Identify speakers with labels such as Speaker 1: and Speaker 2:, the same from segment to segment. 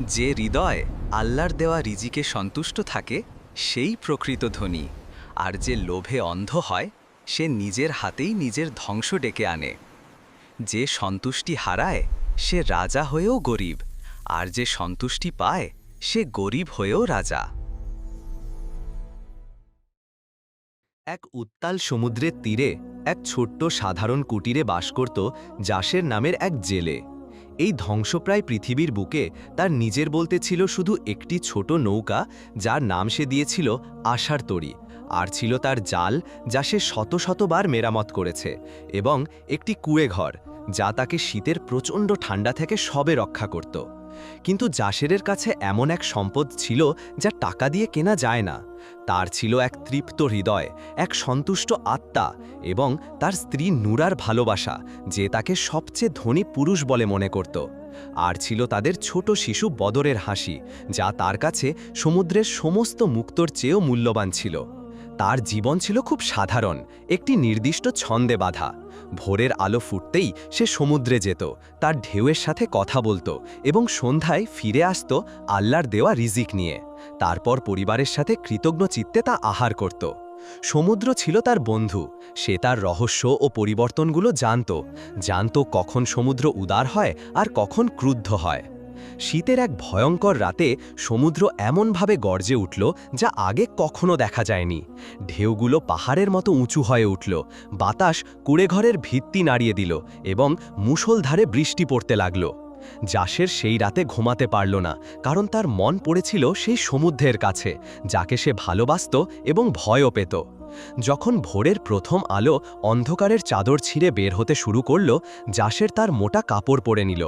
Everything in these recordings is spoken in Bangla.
Speaker 1: যে হৃদয় আল্লাহর দেওয়া রিজিকে সন্তুষ্ট থাকে, সেই প্রকৃত ধনী। আর যে লোভে অন্ধ হয়, সে নিজের হাতেই নিজের ধ্বংস ডেকে আনে। যে সন্তুষ্টি হারায়, সে রাজা হয়েও গরিব। আর যে সন্তুষ্টি পায়, সে গরিব হয়েও রাজা।
Speaker 2: এক উত্তাল সমুদ্রের তীরে এক ছোট্ট সাধারণ কুটিরে বাস করত জাসের নামের এক জেলে। এই ধ্বংসপ্রায় পৃথিবীর বুকে তার নিজের বলতে ছিল শুধু একটি ছোট নৌকা, যার নাম সে দিয়েছিল আশার তরি, আর ছিল তার জাল, যা সে শত শতবার মেরামত করেছে, এবং একটি কুয়েঘর, যা তাকে শীতের প্রচণ্ড ঠান্ডা থেকে সবে রক্ষা করত। কিন্তু জাসেরের কাছে এমন এক সম্পদ ছিল যা টাকা দিয়ে কেনা যায় না। তার ছিল এক তৃপ্ত হৃদয়, এক সন্তুষ্ট আত্মা এবং তার স্ত্রী নুরার ভালোবাসা, যে তাকে সবচেয়ে ধনী পুরুষ বলে মনে করত। আর ছিল তাদের ছোট শিশু বদরের হাসি, যা তার কাছে সমুদ্রের সমস্ত মুক্তর চেয়েও মূল্যবান ছিল। তার জীবন ছিল খুব সাধারণ, একটি নির্দিষ্ট ছন্দে বাঁধা। ভোরের আলো ফুটতেই সে সমুদ্রে যেত, তার ঢেউয়ের সাথে কথা বলতো এবং সন্ধ্যায় ফিরে আসত আল্লাহর দেওয়া রিজিক নিয়ে। তারপর পরিবারের সাথে কৃতজ্ঞ চিত্তে তা আহার করত। সমুদ্র ছিল তার বন্ধু, সে তার রহস্য ও পরিবর্তনগুলো জানত জানত কখন সমুদ্র উদার হয় আর কখন ক্রুদ্ধ হয়। শীতের এক ভয়ঙ্কর রাতে সমুদ্র এমনভাবে গর্জে উঠল যা আগে কখনো দেখা যায়নি। ঢেউগুলো পাহাড়ের মতো উঁচু হয়ে উঠল, বাতাস কুড়েঘরের ভিত্তি নাড়িয়ে দিল এবং মুষলধারে বৃষ্টি পড়তে লাগল। জাসের সেই রাতে ঘুমাতে পারল না, কারণ তার মন পড়েছিল সেই সমুদ্রের কাছে, যাকে সে ভালোবাসত এবং ভয়ও পেত। যখন ভোরের প্রথম আলো অন্ধকারের চাদর ছিঁড়ে বের হতে শুরু করল জাসের তার মোটা কাপড় পরে নিল।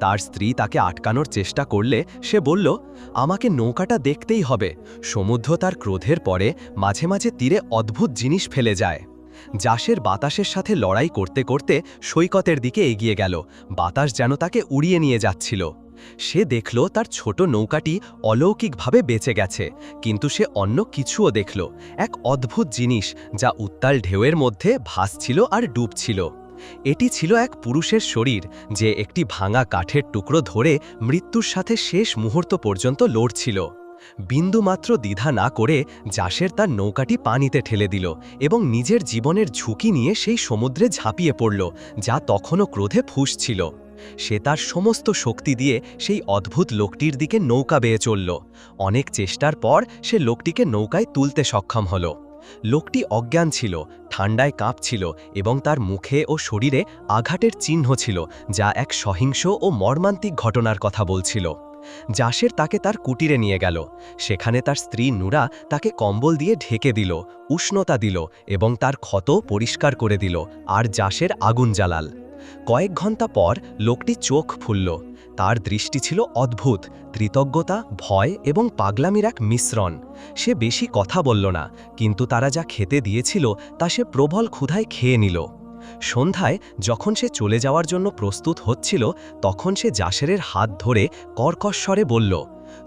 Speaker 2: তার স্ত্রী তাকে আটকানোর চেষ্টা করলে সে বলল, আমাকে নৌকাটা দেখতেই হবে। সমুদ্র তার ক্রোধের পরে মাঝে মাঝে তীরে অদ্ভুত জিনিস ফেলে যায়। জাসের বাতাসের সাথে লড়াই করতে করতে সৈকতের দিকে এগিয়ে গেল। বাতাস যেন তাকে উড়িয়ে নিয়ে যাচ্ছিল। সে দেখল তার ছোট নৌকাটি অলৌকিকভাবে বেঁচে গেছে, কিন্তু সে অন্য কিছুও দেখল, এক অদ্ভুত জিনিস যা উত্তাল ঢেউয়ের মধ্যে ভাসছিল আর ডুবছিল। এটি ছিল এক পুরুষের শরীর যে একটি ভাঙা কাঠের টুকরো ধরে মৃত্যুর সাথে শেষ মুহূর্ত পর্যন্ত লড়ছিল। বিন্দুমাত্র দ্বিধা না করে জাসের তার নৌকাটি পানিতে ঠেলে দিল এবং নিজের জীবনের ঝুঁকি নিয়ে সেই সমুদ্রে ঝাঁপিয়ে পড়ল, যা তখনও ক্রোধে ফুসছিল। সে তার সমস্ত শক্তি দিয়ে সেই অদ্ভুত লোকটির দিকে নৌকা বেয়ে চলল। অনেক চেষ্টার পর সে লোকটিকে নৌকায় তুলতে সক্ষম হল। লোকটি অজ্ঞান ছিল ঠান্ডায় কাঁপছিল এবং তার মুখে ও শরীরে আঘাতের চিহ্ন ছিল, যা এক সহিংস ও মর্মান্তিক ঘটনার কথা বলছিল। জাসের তাকে তার কুটিরে নিয়ে গেল। সেখানে তার স্ত্রী নুরা তাকে কম্বল দিয়ে ঢেকে দিল, উষ্ণতা দিল এবং তার ক্ষত পরিষ্কার করে দিল, আর জাসের আগুন জ্বালাল। কয়েক ঘণ্টা পর লোকটি চোখ ফুলল। তার দৃষ্টি ছিল অদ্ভুত, কৃতজ্ঞতা, ভয় এবং পাগলামির এক মিশ্রণ। সে বেশি কথা বলল না, কিন্তু তারা যা খেতে দিয়েছিল তা সে প্রবল ক্ষুধায় খেয়ে নিল। সন্ধ্যায় যখন সে চলে যাওয়ার জন্য প্রস্তুত হচ্ছিল, তখন সে জাসেরের হাত ধরে কর্কশ্বরে বলল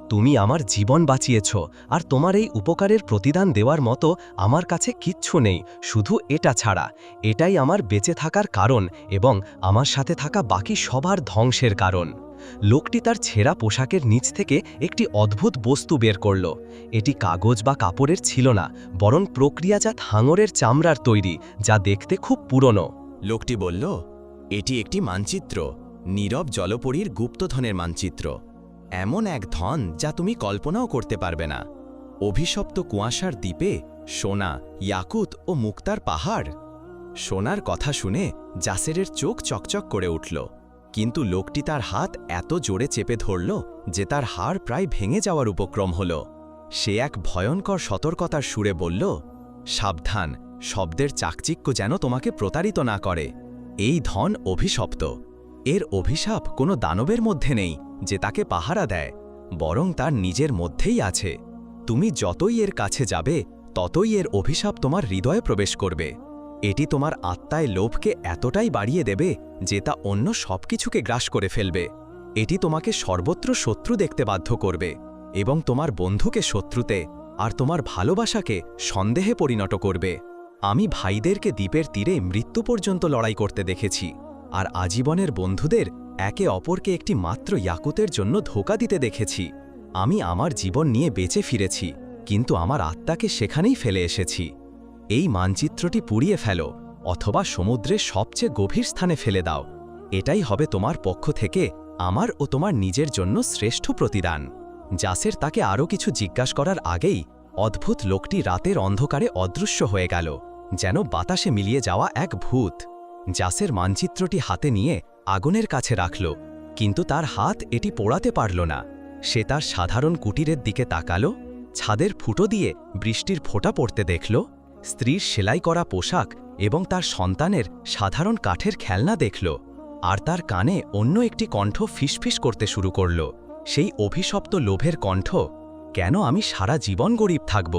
Speaker 2: তুমি আমার জীবন বাঁচিয়েছ, আর তোমার এই উপকারের প্রতিদান দেওয়ার মতো আমার কাছে কিচ্ছু নেই, শুধু এটা ছাড়া। এটাই আমার বেঁচে থাকার কারণ এবং আমার সাথে থাকা বাকি সবার ধ্বংসের কারণ। লোকটি তার ছেঁড়া পোশাকের নিচ থেকে একটি অদ্ভুত বস্তু বের করল। এটি কাগজ বা কাপড়ের ছিল না, বরং প্রক্রিয়াজাত হাঙরের চামড়ার তৈরি, যা দেখতে খুব পুরনো।
Speaker 3: লোকটি বলল, এটি একটি মানচিত্র, নীরব জলপরীর গুপ্তধনের মানচিত্র। এমন এক ধন যা তুমি কল্পনাও করতে পারবে না। অভিশপ্ত কুয়াশার দ্বীপে সোনা, ইয়াকুত ও মুক্তার পাহাড়। সোনার কথা শুনে জাসেরের চোখ চকচক করে উঠল। কিন্তু লোকটি তার হাত এত জোরে চেপে ধরল যে তার হাড় প্রায় ভেঙে যাওয়ার উপক্রম হল। সে এক ভয়ঙ্কর সতর্কতার সুরে বলল, সাবধান, শব্দের চাকচিক্য যেন তোমাকে প্রতারিত না করে। এই ধন অভিশপ্ত। এর অভিশাপ কোনো দানবের মধ্যে নেই যে তাকে পাহারা দেয়, বরং তার নিজের মধ্যেই আছে। তুমি যতই এর কাছে যাবে, ততই এর অভিশাপ তোমার হৃদয়ে প্রবেশ করবে। এটি তোমার আত্মায় লোভকে এতটাই বাড়িয়ে দেবে যে তা অন্য সবকিছুকে গ্রাস করে ফেলবে। এটি তোমাকে সর্বত্র শত্রু দেখতে বাধ্য করবে এবং তোমার বন্ধুকে শত্রুতে আর তোমার ভালোবাসাকে সন্দেহে পরিণত করবে। আমি ভাইদেরকে দ্বীপের তীরে মৃত্যু পর্যন্ত লড়াই করতে দেখেছি।
Speaker 2: আর আজীবনের বন্ধুদের একে অপরকে একটি মাত্র ইয়াকুতের জন্য ধোকা দিতে দেখেছি। আমি আমার জীবন নিয়ে বেঁচে ফিরেছি, কিন্তু আমার আত্মাকে সেখানেই ফেলে এসেছি। এই মানচিত্রটি পুড়িয়ে ফেলো, অথবা সমুদ্রের সবচেয়ে গভীর স্থানে ফেলে দাও। এটাই হবে তোমার পক্ষ থেকে আমার ও তোমার নিজের জন্য শ্রেষ্ঠ প্রতিদান। জাসের তাকে আরও কিছু জিজ্ঞাসা করার আগেই অদ্ভুত লোকটি রাতের অন্ধকারে অদৃশ্য হয়ে গেল, যেন বাতাসে মিলিয়ে যাওয়া এক ভূত। জাসের মানচিত্রটি হাতে নিয়ে আগুনের কাছে রাখল, কিন্তু তার হাত এটি পোড়াতে পারল না। সে তার সাধারণ কুটিরের দিকে তাকালো, ছাদের ফুটো দিয়ে বৃষ্টির ফোঁটা পড়তে দেখল, স্ত্রীর সেলাই করা পোশাক এবং তার সন্তানের সাধারণ কাঠের খেলনা দেখল, আর তার কানে অন্য একটি কণ্ঠ ফিসফিস করতে শুরু করল। সেই অভিশপ্ত লোভের কণ্ঠ, কেন আমি সারা জীবন গরিব থাকব?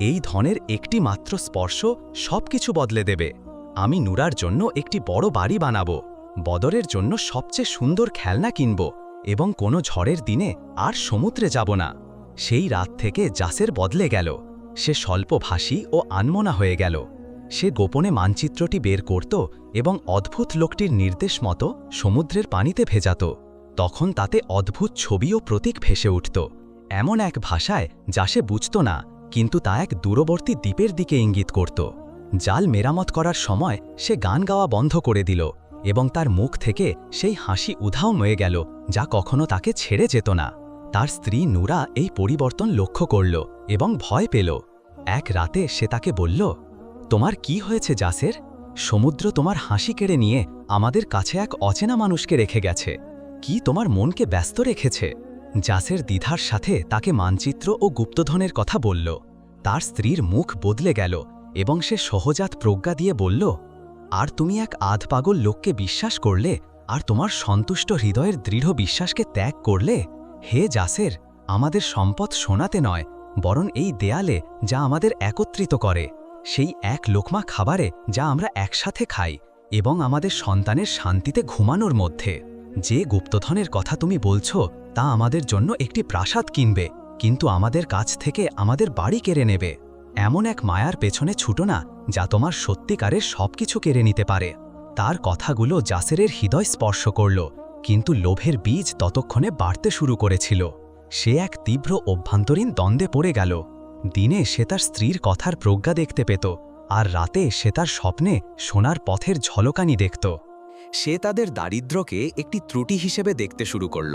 Speaker 2: এই ধনের একটি মাত্র স্পর্শ সব কিছু বদলে দেবে। আমি নুরার জন্য একটি বড় বাড়ি বানাবো। বদরের জন্য সবচেয়ে সুন্দর খেলনা কিনব এবং কোনো ঝড়ের দিনে আর সমুদ্রে যাব না। সেই রাত থেকে জাসের বদলে গেল। সে স্বল্পভাষী ও আনমনা হয়ে গেল। সে গোপনে মানচিত্রটি বের করত এবং অদ্ভুত লোকটির নির্দেশ মতো সমুদ্রের পানিতে ভেজাত। তখন তাতে অদ্ভুত ছবি ও প্রতীক ভেসে উঠত। এমন এক ভাষায় যা সে বুঝত না, কিন্তু তা এক দূরবর্তী দ্বীপের দিকে ইঙ্গিত করত। জাল মেরামত করার সময় সে গান গাওয়া বন্ধ করে দিল এবং তার মুখ থেকে সেই হাসি উধাও ময়ে গেল, যা কখনো তাকে ছেড়ে যেত না। তার স্ত্রী নুরা এই পরিবর্তন লক্ষ্য করল এবং ভয় পেল। এক রাতে সে তাকে বলল, তোমার কি হয়েছে জাসের? সমুদ্র তোমার হাসি কেড়ে নিয়ে আমাদের কাছে এক অচেনা মানুষকে রেখে গেছে। কি তোমার মনকে ব্যস্ত রেখেছে? জাসের দ্বিধার সাথে তাকে মানচিত্র ও গুপ্তধনের কথা বলল। তার স্ত্রীর মুখ বদলে গেল এবং সে সহজাত প্রজ্ঞা দিয়ে বলল, আর তুমি এক আধ পাগল লোককে বিশ্বাস করলে, আর তোমার সন্তুষ্ট হৃদয়ের দৃঢ় বিশ্বাসকে ত্যাগ করলে, হে জাসের, আমাদের সম্পদ শোনাতে নয়, বরং এই দেয়ালে যা আমাদের একত্রিত করে, সেই এক লোকমা খাবারে যা আমরা একসাথে খাই, এবং আমাদের সন্তানের শান্তিতে ঘুমানোর মধ্যে। যে গুপ্তধনের কথা তুমি বলছো, তা আমাদের জন্য একটি প্রাসাদ কিনবে, কিন্তু আমাদের কাছ থেকে আমাদের বাড়ি কেড়ে নেবে। এমন এক মায়ার পেছনে ছুটো না, যা তোমার সত্যিকারের সবকিছু কেড়ে নিতে পারে। তার কথাগুলো জাসেরের হৃদয় স্পর্শ করল, কিন্তু লোভের বীজ ততক্ষণে বাড়তে শুরু করেছিল। সে এক তীব্র অভ্যন্তরীণ দ্বন্দ্বে পড়ে গেল। দিনে সে তার স্ত্রীর কথার প্রজ্ঞা দেখতে পেত, আর রাতে সে তার স্বপ্নে সোনার পথের ঝলকানি দেখত।
Speaker 4: সে তাদের দারিদ্র্যকে একটি ত্রুটি হিসেবে দেখতে শুরু করল,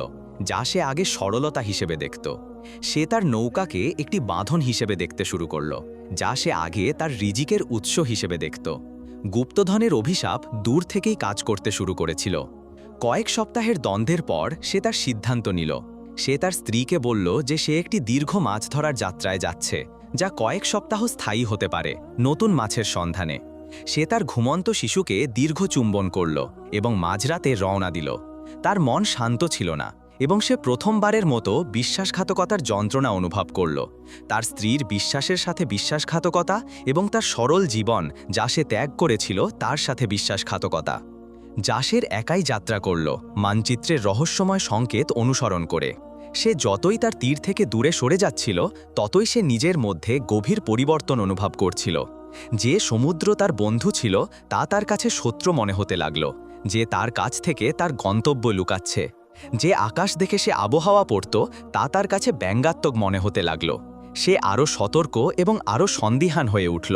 Speaker 4: যা সে আগে সরলতা হিসেবে দেখত। সে তার নৌকাকে একটি বাঁধন হিসেবে দেখতে শুরু করল, যা সে আগে তার রিজিকের উৎস হিসেবে দেখত। গুপ্তধনের অভিশাপ দূর থেকেই কাজ করতে শুরু করেছিল। কয়েক সপ্তাহের দ্বন্দ্বের পর সে তার সিদ্ধান্ত নিল। সে তার স্ত্রীকে বলল যে সে একটি দীর্ঘ মাছ ধরার যাত্রায় যাচ্ছে, যা কয়েক সপ্তাহ স্থায়ী হতে পারে নতুন মাছের সন্ধানে। সে তার ঘুমন্ত শিশুকে দীর্ঘ চুম্বন করল এবং মাঝরাতে রওনা দিল। তার মন শান্ত ছিল না এবং সে প্রথমবারের মতো বিশ্বাসঘাতকতার যন্ত্রণা অনুভব করল। তার স্ত্রীর বিশ্বাসের সাথে বিশ্বাসঘাতকতা এবং তার সরল জীবন যা সে ত্যাগ করেছিল তার সাথে বিশ্বাসঘাতকতা। জাসের একাই যাত্রা করল, মানচিত্রের রহস্যময় সংকেত অনুসরণ করে। সে যতই তার তীর থেকে দূরে সরে যাচ্ছিল, ততই সে নিজের মধ্যে গভীর পরিবর্তন অনুভব করছিল। যে সমুদ্র তার বন্ধু ছিল, তা তার কাছে শত্রু মনে হতে লাগল, যে তার কাছ থেকে তার গন্তব্য লুকাচ্ছে। যে আকাশ দেখে সে আবহাওয়া পড়ত, তা তার কাছে ব্যঙ্গাত্মক মনে হতে লাগল। সে আরও সতর্ক এবং আরও সন্দিহান হয়ে উঠল।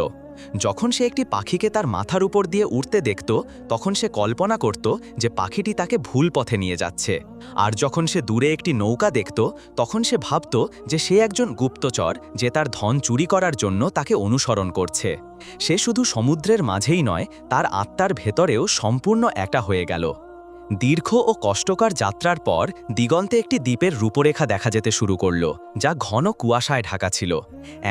Speaker 4: যখন সে একটি পাখিকে তার মাথার উপর দিয়ে উড়তে দেখত, তখন সে কল্পনা করত যে পাখিটি তাকে ভুল পথে নিয়ে যাচ্ছে। আর যখন সে দূরে একটি নৌকা দেখত, তখন সে ভাবত যে সে একজন গুপ্তচর যে তার ধন চুরি করার জন্য তাকে অনুসরণ করছে। সে শুধু সমুদ্রের মাঝেই নয়, তার আত্মার ভেতরেও সম্পূর্ণ একটা হয়ে গেল। দীর্ঘ ও কষ্টকর যাত্রার পর দিগন্তে একটি দ্বীপের রূপরেখা দেখা যেতে শুরু করল, যা ঘন কুয়াশায় ঢাকা ছিল।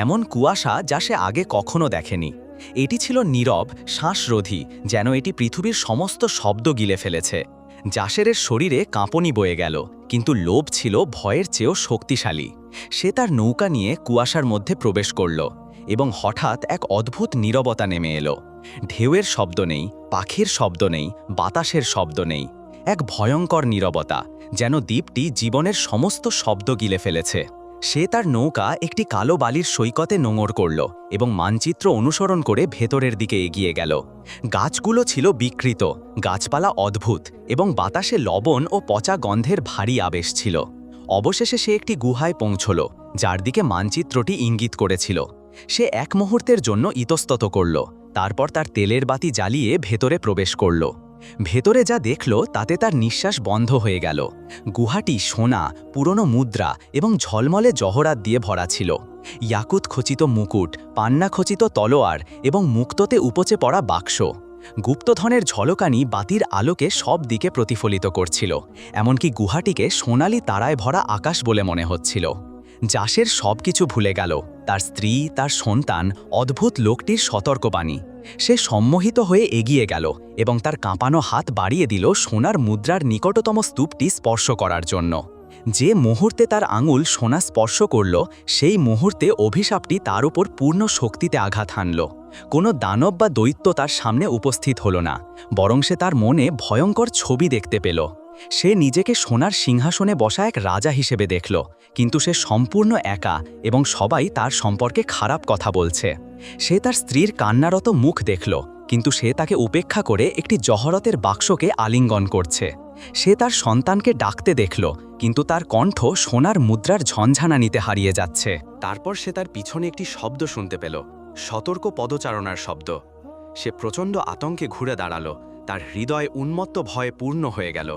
Speaker 4: এমন কুয়াশা যা সে আগে কখনো দেখেনি। এটি ছিল নীরব, শ্বাসরোধী, যেন এটি পৃথিবীর সমস্ত শব্দ গিলে ফেলেছে। জাসেরের শরীরে কাঁপনি বয়ে গেল, কিন্তু লোভ ছিল ভয়ের চেয়েও শক্তিশালী। সে তার নৌকা নিয়ে কুয়াশার মধ্যে প্রবেশ করল এবং হঠাৎ এক অদ্ভুত নীরবতা নেমে এলো। ঢেউয়ের শব্দ নেই, পাখির শব্দ নেই, বাতাসের শব্দ নেই। এক ভয়ঙ্কর নীরবতা, যেন দ্বীপটি জীবনের সমস্ত শব্দ গিলে ফেলেছে।
Speaker 2: সে তার নৌকা একটি কালো বালির সৈকতে নোঙর করল এবং মানচিত্র অনুসরণ করে ভেতরের দিকে এগিয়ে গেল। গাছগুলো ছিল বিকৃত, গাছপালা অদ্ভুত এবং বাতাসে লবণ ও পচা গন্ধের ভারী আবেশ ছিল। অবশেষে সে একটি গুহায় পৌঁছল, যার দিকে মানচিত্রটি ইঙ্গিত করেছিল। সে এক মুহূর্তের জন্য ইতস্তত করল, তারপর তার তেলের বাতি জ্বালিয়ে ভেতরে প্রবেশ করল। ভেতরে যা দেখল, তাতে তার নিঃশ্বাস বন্ধ হয়ে গেল। গুহাটি সোনা, পুরনো মুদ্রা এবং ঝলমলে জহরাত দিয়ে ভরা ছিল। ইয়াকুত খচিত মুকুট, পান্না খচিত তলোয়ার এবং মুক্ততে উপচে পড়া বাক্স। গুপ্তধনের ঝলকানি বাতির আলোকে সব দিকে প্রতিফলিত করছিল, এমনকি গুহাটিকে সোনালি তারায় ভরা আকাশ বলে মনে হচ্ছিল। জাসের সব কিছু ভুলে গেল, তার স্ত্রী, তার সন্তান, অদ্ভুত লোকটির সতর্কবাণী। সে সম্মোহিত হয়ে এগিয়ে গেল এবং তার কাঁপানো হাত বাড়িয়ে দিল সোনার মুদ্রার নিকটতম স্তূপটি স্পর্শ করার জন্য। যে মুহূর্তে তার আঙুল সোনা স্পর্শ করল, সেই মুহূর্তে অভিশাপটি তার উপর পূর্ণ শক্তিতে আঘাত হানল। কোনো দানব বা দৈত্য তার সামনে উপস্থিত হল না, বরং সে তার মনে ভয়ঙ্কর ছবি দেখতে পেল। সে নিজেকে সোনার সিংহাসনে বসা এক রাজা হিসেবে দেখল, কিন্তু সে সম্পূর্ণ একা এবং সবাই তার সম্পর্কে খারাপ কথা বলছে। সে তার স্ত্রীর কান্নারত মুখ দেখল, কিন্তু সে তাকে উপেক্ষা করে একটি জহরতের বাক্সকে আলিঙ্গন করছে। সে তার সন্তানকে ডাকতে দেখল, কিন্তু তার কণ্ঠ সোনার মুদ্রার ঝঞ্ঝানানিতে হারিয়ে যাচ্ছে। তারপর সে তার পিছনে একটি শব্দ শুনতে পেল, সতর্ক পদচারণার শব্দ। সে প্রচণ্ড আতঙ্কে ঘুরে দাঁড়াল, তার হৃদয় উন্মত্ত ভয়ে পূর্ণ হয়ে গেল।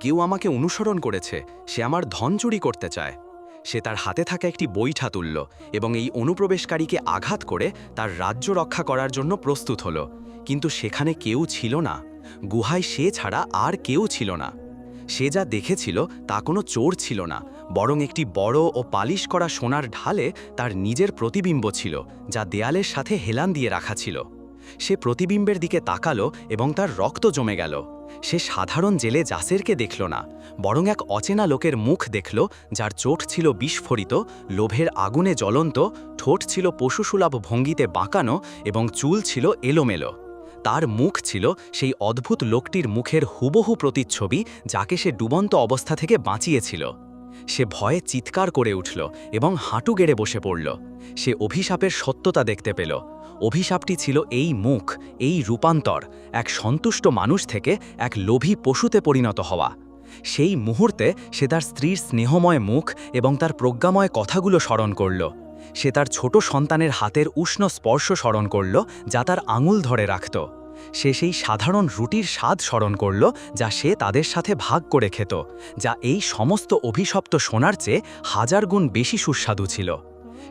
Speaker 2: কেউ আমাকে অনুসরণ করেছে, সে আমার ধন চুরি করতে চায়। সে তার হাতে থাকা একটি বৈঠা তুলল এবং এই অনুপ্রবেশকারীকে আঘাত করে তার রাজ্য রক্ষা করার জন্য প্রস্তুত হল। কিন্তু সেখানে কেউ ছিল না। গুহায় সে ছাড়া আর কেউ ছিল না। সে যা দেখেছিল তা কোনো চোর ছিল না, বরং একটি বড় ও পালিশ করা সোনার ঢালে তার নিজের প্রতিবিম্ব ছিল, যা দেয়ালের সাথে হেলান দিয়ে রাখা ছিল। সে প্রতিবিম্বের দিকে তাকালো এবং তার রক্ত জমে গেল। সে সাধারণ জেলে জাসেরকে দেখল না, বরং এক অচেনা লোকের মুখ দেখল, যার চোট ছিল বিস্ফোরিত, লোভের আগুনে জ্বলন্ত, ঠোঁট ছিল পশুসুলভ ভঙ্গিতে বাঁকানো এবং চুল ছিল এলোমেলো। তার মুখ ছিল সেই অদ্ভুত লোকটির মুখের হুবহু প্রতিচ্ছবি, যাকে সে ডুবন্ত অবস্থা থেকে বাঁচিয়েছিল। সে ভয়ে চিৎকার করে উঠল এবং হাঁটু গেড়ে বসে পড়ল। সে অভিশাপের সত্যতা দেখতে পেল। অভিশাপটি ছিল এই মুখ, এই রূপান্তর, এক সন্তুষ্ট মানুষ থেকে এক লোভী পশুতে পরিণত হওয়া। সেই মুহূর্তে সে তার স্ত্রীর স্নেহময় মুখ এবং তার প্রজ্ঞাময় কথাগুলো স্মরণ করল। সে তার ছোট সন্তানের হাতের উষ্ণ স্পর্শ স্মরণ করল, যা তার আঙুল ধরে রাখত। সে সেই সাধারণ রুটির স্বাদ স্মরণ করল, যা সে তাদের সাথে ভাগ করে খেত, যা এই সমস্ত অভিশপ্ত সোনার চেয়ে হাজার গুণ বেশি সুস্বাদু ছিল।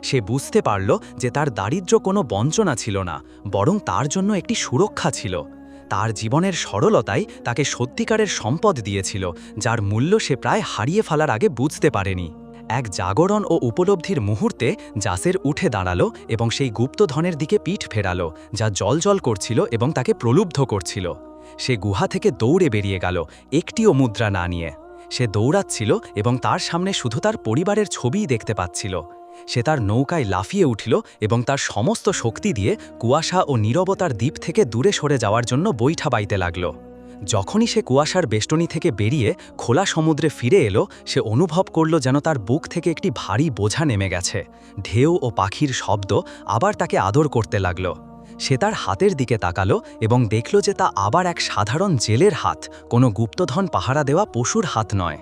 Speaker 2: সে বুঝতে পারল যে তার দারিদ্র্য কোনো বঞ্চনা ছিল না, বরং তার জন্য একটি সুরক্ষা ছিল। তার জীবনের সরলতাই তাকে সত্যিকারের সম্পদ দিয়েছিল, যার মূল্য সে প্রায় হারিয়ে ফেলার আগে বুঝতে পারেনি। এক জাগরণ ও উপলব্ধির মুহূর্তে জাসের উঠে দাঁড়াল এবং সেই গুপ্তধনের দিকে পিঠ ফেরালো, যা জলজল করছিল এবং তাকে প্রলুব্ধ করছিল। সে গুহা থেকে দৌড়ে বেরিয়ে গেল, একটিও মুদ্রা না নিয়ে। সে দৌড়াচ্ছিল এবং তার সামনে শুধু তার পরিবারের ছবিই দেখতে পাচ্ছিল। সে তার নৌকায় লাফিয়ে উঠিল এবং তার সমস্ত শক্তি দিয়ে কুয়াশা ও নীরবতার দ্বীপ থেকে দূরে সরে যাওয়ার জন্য বৈঠা বাইতে লাগল। যখনই সে কুয়াশার বেষ্টনী থেকে বেরিয়ে খোলা সমুদ্রে ফিরে এলো, সে অনুভব করল যেন তার বুক থেকে একটি ভারী বোঝা নেমে গেছে। ঢেউ ও পাখির শব্দ আবার তাকে আদর করতে লাগল। সে তার হাতের দিকে তাকালো এবং দেখল যে তা আবার এক সাধারণ জেলের হাত, কোনো গুপ্তধন পাহারা দেওয়া পশুর হাত নয়।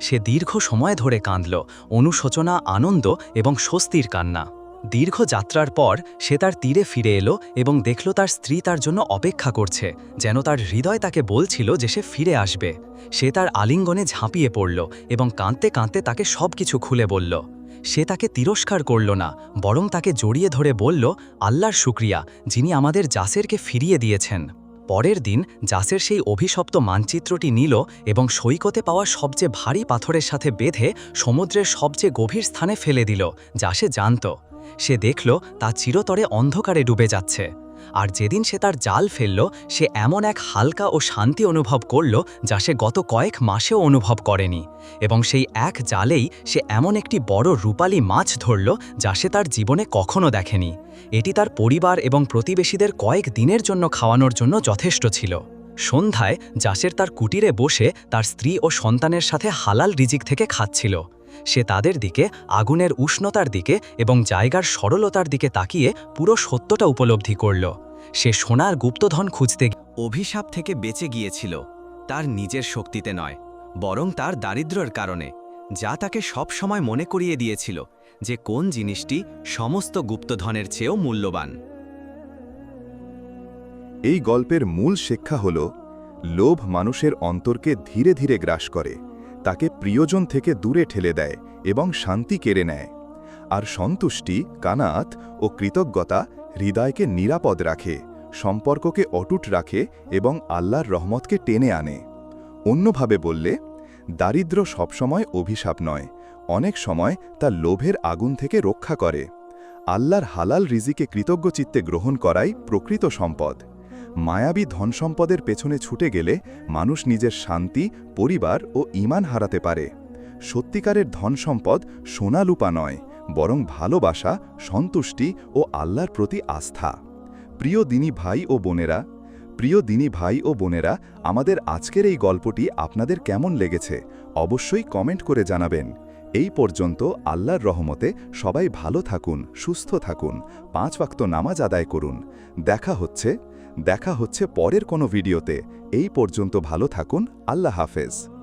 Speaker 2: সে দীর্ঘ সময় ধরে কাঁদল, অনুশোচনা, আনন্দ এবং স্বস্তির কান্না। দীর্ঘ যাত্রার পর সে তার তীরে ফিরে এলো এবং দেখল তার স্ত্রী তার জন্য অপেক্ষা করছে, যেন তার হৃদয় তাকে বলছিল যে সে ফিরে আসবে। সে তার আলিঙ্গনে ঝাঁপিয়ে পড়ল এবং কাঁদতে কাঁদতে তাকে সব কিছু খুলে বলল। সে তাকে তিরস্কার করল না, বরং তাকে জড়িয়ে ধরে বলল, আল্লাহর শুক্রিয়া, যিনি আমাদের জাসেরকে ফিরিয়ে দিয়েছেন। পরের দিন জাসের সেই অভিশপ্ত মানচিত্রটি নিল এবং সৈকতে পাওয়া সবচেয়ে ভারী পাথরের সাথে বেঁধে সমুদ্রের সবচেয়ে গভীর স্থানে ফেলে দিল, যা সে জানত। সে দেখল তা চিরতরে অন্ধকারে ডুবে যাচ্ছে। আর যেদিন সে তার জাল ফেলল, সে এমন এক হালকা ও শান্তি অনুভব করল যা সে গত কয়েক মাসেও অনুভব করেনি এবং সেই এক জালেই সে এমন একটি বড় রূপালী মাছ ধরল যা সে তার জীবনে কখনো দেখেনি। এটি তার পরিবার এবং প্রতিবেশীদের কয়েক দিনের জন্য খাওয়ানোর জন্য যথেষ্ট ছিল। সন্ধ্যায় জাসের তার কুটিরে বসে তার স্ত্রী ও সন্তানের সাথে হালাল রিজিক থেকে খাচ্ছিল।
Speaker 1: সে তাদের দিকে, আগুনের উষ্ণতার দিকে এবং জায়গার সরলতার দিকে তাকিয়ে পুরো সত্যটা উপলব্ধি করল। সে সোনার গুপ্তধন খুঁজতে
Speaker 2: অভিশাপ থেকে বেঁচে গিয়েছিল। তার নিজের শক্তিতে নয়, বরং তার দারিদ্র্যের কারণে, যা তাকে সব সময় মনে করিয়ে দিয়েছিল যে কোন জিনিসটি সমস্ত গুপ্তধনের চেয়েও মূল্যবান।
Speaker 5: এই গল্পের মূল শিক্ষা হল, লোভ মানুষের অন্তরকে ধীরে ধীরে গ্রাস করে। তাকে প্রিয়জন থেকে দূরে ঠেলে দেয় এবং শান্তি কেড়ে নেয়। আর সন্তুষ্টি, কানাত ও কৃতজ্ঞতা হৃদয়কে নিরাপদ রাখে, সম্পর্ককে অটুট রাখে এবং আল্লাহর রহমতকে টেনে আনে। অন্যভাবে বললে দারিদ্র্য সবসময় অভিশাপ নয়, অনেক সময় তা লোভের আগুন থেকে রক্ষা করে। আল্লাহর হালাল রিজিকে কৃতজ্ঞ চিত্তে গ্রহণ করাই প্রকৃত সম্পদ। মায়াবী ধনসম্পদের পেছনে ছুটে গেলে মানুষ নিজের শান্তি, পরিবার ও ঈমান হারাতে পারে। সত্যিকারের ধনসম্পদ সোনালুপা নয়, বরং ভালোবাসা, সন্তুষ্টি ও আল্লাহর প্রতি আস্থা। প্রিয় দিনী ভাই ও বোনেরা, প্রিয় দিনী ভাই ও বোনেরা, আমাদের আজকের এই গল্পটি আপনাদের কেমন লেগেছে অবশ্যই কমেন্ট করে জানাবেন। এই পর্যন্ত আল্লাহর রহমতে সবাই ভালো থাকুন, সুস্থ থাকুন, পাঁচ ওয়াক্ত নামাজ আদায় করুন। দেখা হচ্ছে দেখা হচ্ছে পরের কোনো ভিডিওতে। এই পর্যন্ত ভালো থাকুন আল্লাহ হাফেজ।